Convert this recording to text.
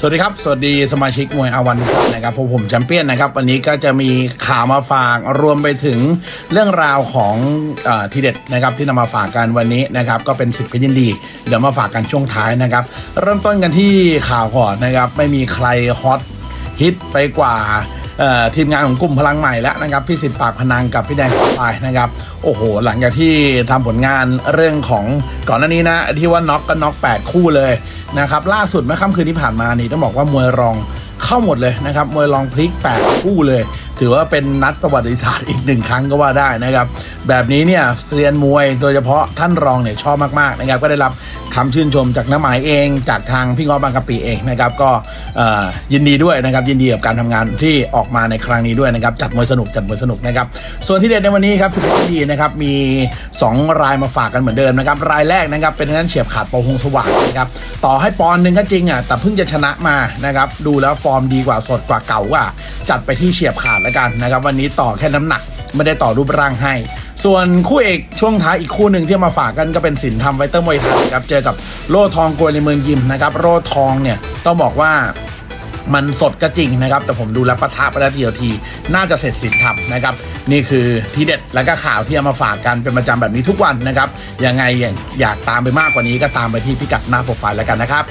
สวัสดีครับ สวัสดีสมาชิกมวยอาวันทุกท่านนะครับผมผมแชมเปี้ยนนะครับวันนี้ก็จะมีข่าวมาฝากรวมไปถึงเรื่องราวของอทีเด็ดนะครับที่นำมาฝากกันวันนี้นะครับก็เป็นสิบก็ยินดี เดี๋ยวมาฝากกันช่วงท้ายนะครับ เริ่มต้นกันที่ข่าวก่อนนะครับไม่มีใครฮอตฮิตไปกว่า ทีมงานของกลุ่มพลังใหม่แล้วนะครับพี่สิทธิ์ปากพนังกับพี่แดงไปนะครับโอ้โห หลังจากที่ทำผลงานเรื่องของก่อนหน้านี้นะที่ว่าน็อกก็น็อก 8 คู่เลยนะครับล่าสุดเมื่อค่ำคืนที่ผ่านมานี่ต้องบอกว่ามวยรองเข้าหมดเลยนะครับมวยรองพลิก 8 คู่เลย ถือว่าเป็นนัดประวัติศาสตร์อีกหนึ่งครั้งก็ว่าได้นะครับ แบบนี้เนี่ยเซียนมวยโดยเฉพาะท่านรองเนี่ยชอบมากๆนะครับก็ได้รับ คำชื่นชมจากน้าหมายเอง จากทางพี่งอบางกะปิเองนะครับก็ยินดีด้วยนะครับยินดีกับการทำงานที่ออกมาในครั้งนี้ด้วยนะครับจัดมวยสนุกจัดมวยสนุกนะครับส่วนที่เด็ดในวันนี้ครับสิบที่ดีนะครับมี 2 รายมาฝากกันเหมือนเดิมนะครับรายแรกนะครับเป็นนั้นเฉียบขาดปอหงสว่างนะครับต่อให้ปอนหนึ่งก็จริงอะแต่เพิ่งจะชนะมานะครับดูแล้วฟอร์มดีกว่าสดกว่าเก่าอะจัดไปที่เฉียบขาดแล้วกันนะครับวันนี้ต่อแค่น้ำหนักไม่ได้ต่อรูปร่างให้ ส่วนคู่เอกช่วงท้ายอีกคู่หนึ่งที่มาฝากกันก็เป็นสินธรรมไวเตอร์มวยไทยครับเจอกับโลทองกวยในเมืองยิมนะครับโลทองเนี่ยต้องบอกว่ามันสดก็จริงนะครับ แต่ผมดูแลปะทะไปแล้วทีเดียวที น่าจะเสร็จสินทำนะครับ นี่คือทีเด็ดและก็ข่าวที่เอามาฝากกันเป็นประจำแบบนี้ทุกวันนะครับยังไงอยากตามไปมากกว่านี้ก็ตามไปที่พิกัดหน้าโปรไฟล์แล้วกันนะครับ